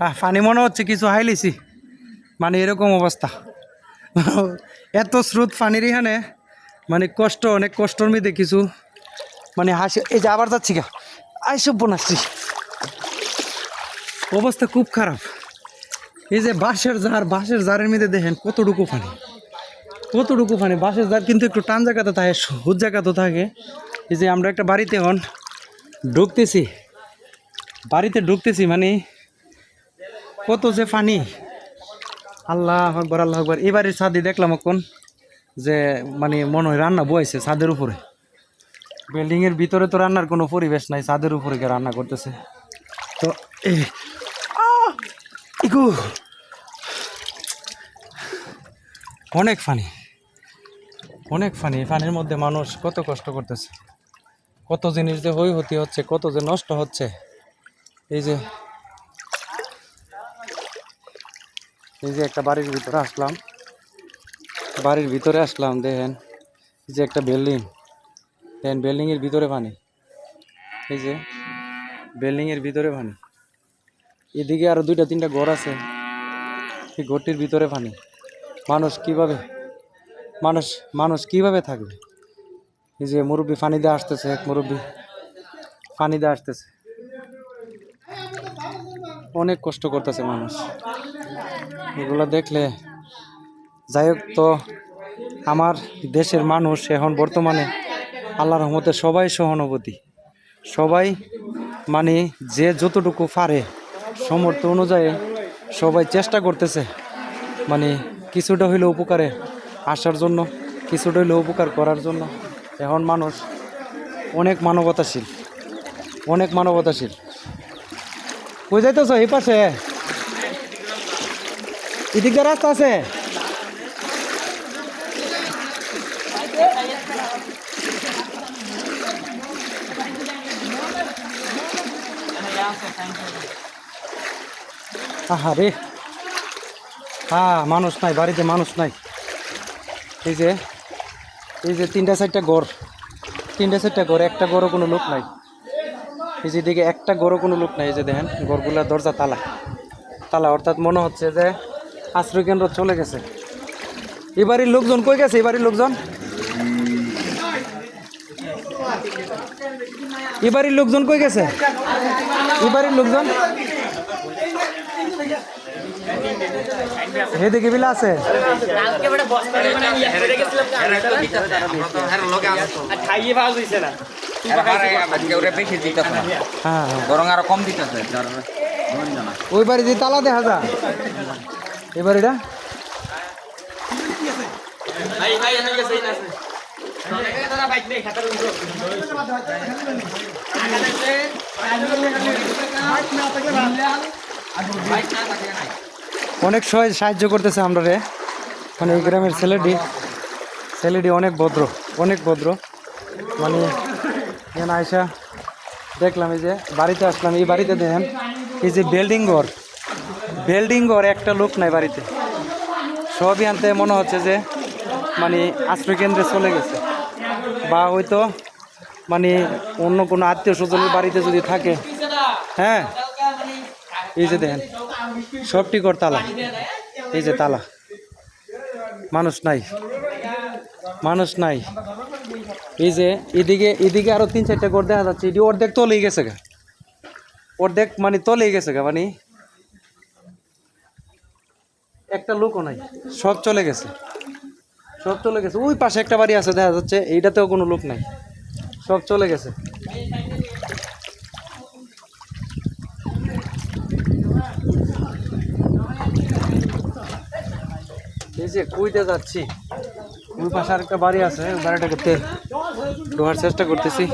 আহ, পানি মনে হচ্ছে কিছু হাইলিছি। মানে এরকম অবস্থা। এত স্রোত পানির এখানে মানে কষ্ট অনেক কষ্টর মধ্যে কিছু মানে হাসি এই যে আবার যাচ্ছি গা। আইসব বনাচ্ছি অবস্থা খুব খারাপ। এই যে বাঁশের জার বাঁশের জারের মধ্যে দেখেন কতটুকু পানি। কতটুকু পানি। বাঁশের জার কিন্তু একটু টান জায়গাতে থাকে সবুজ জায়গাতে থাকে। এই যে আমরা একটা বাড়িতে এখন ঢুকতেছি। বাড়িতে ঢুকতেছি মানে কত যে পানি আল্লাহ আকবর আল্লাহ আকবর। এবারে ছাদে দেখলাম এখন যে মানে মনে হয় রান্না বয়েছে ছাদের উপরে। বিল্ডিংয়ের ভিতরে তো রান্নার কোনো পরিবেশ নাই ছাদের উপরে গিয়ে রান্না করতেছে। তো ইকু অনেক ফানি। অনেক ফানি ফানির মধ্যে মানুষ কত কষ্ট করতেছে। কত জিনিস যে হই হতি হচ্ছে, কত যে নষ্ট হচ্ছে। এই যে এই যে একটা বাড়ির ভিতরে আসলাম। বাড়ির ভিতরে আসলাম, দেখেন। এই যে একটা বিল্ডিং দেখেন বিল্ডিংয়ের ভিতরে পানি। এই যে বিল্ডিংয়ের ভিতরে পানি। এদিকে আরও দুইটা, তিনটা ঘর আছে। এই ঘরটির ভিতরে পানি। মানুষ কীভাবে, মানুষ মানুষ কীভাবে থাকবে? এই যে মুরব্বী পানি দিয়ে আসতেছে, এক মুরব্বী। দিয়ে আসতেছে। অনেক কষ্ট করতেছে মানুষ। এগুলো দেখলে, যাই হোক তো, আমার দেশের মানুষ এখন বর্তমানে আল্লাহর রহমতে সবাই সহানুভূতি। সবাই মানে যে যতটুকু পারে সমর্থ অনুযায়ী সবাই চেষ্টা করতেছে। মানে কিছুটা হইলেও উপকারে আসার জন্য, কিছুটা হইলেও উপকার করার জন্য। এখন মানুষ অনেক মানবতাশীল অনেক মানবতাশীল। কই যাইতেছ? এই পাশে। এদিকে রাস্তা আছে? আহা রে হ্যাঁ মানুষ নাই, বাড়িতে মানুষ নাই। এই যে এই যে তিনটা চারটা ঘর। তিনটা চারটা ঘর, একটা ঘরও কোনো লোক নাই। এই যে দিকে একটা ঘরও কোনো লোক নাই এই যে দেখেন ঘরগুলার দরজা তালা তালা অর্থাৎ মনে হচ্ছে যে আশ্রয় কেন্দ্র চলে গেছে এবারের লোকজন কই গেছে এবারের লোকজন এবারের লোকজন কই গেছে এবারের লোকজন এদিকে বিলা আছে খাইয়ে ভালো না বেশি দিতেছে। না হ্যাঁ। বরং আরও কম দিতেছে ওই বাড়ি দিয়ে তালা দেখা যা এবার এটা ভাই ভাই এখানে গেছে এই আছে। দাদা বাইক নেই খাতার উপর অনেক সহায় সাহায্য করতেছে আমরা রে। মানে এই গ্রামের ছেলেটি। ছেলেটি অনেক ভদ্র অনেক ভদ্র। মানে এখানে আয়সা দেখলাম এই যে, বাড়িতে আসলাম, এই বাড়িতে দেখেন, এই যে বিল্ডিং ঘর। বিল্ডিং ঘর একটা লোক নাই বাড়িতে। সবই আনতে মনে হচ্ছে যে মানে আশ্রয় কেন্দ্রে চলে গেছে। বা হয়তো মানে অন্য কোনো আত্মীয় স্বজনের বাড়িতে যদি থাকে হ্যাঁ? এই যে দেখেন, সবটি ঘর তালা। এই যে তালা। মানুষ নাই। মানুষ নাই। এই যে এদিকে এদিকে আরও তিন চারটা ঘর দেখা যাচ্ছে। এটি অর্ধেক তলেই গেছে গা। অর্ধেক মানে তলেই গেছে গা মানে একটা লোকও নাই। সব চলে গেছে। সব চলে গেছে। ওই পাশে একটা বাড়ি আছে, দেখা যাচ্ছে। এইটাতেও কোনো লোক নাই। সব চলে গেছে। এই যে কুইতে যাচ্ছি। ওই পাশে আরেকটা বাড়ি আছে তেল ঢোয়ার চেষ্টা করতেছি।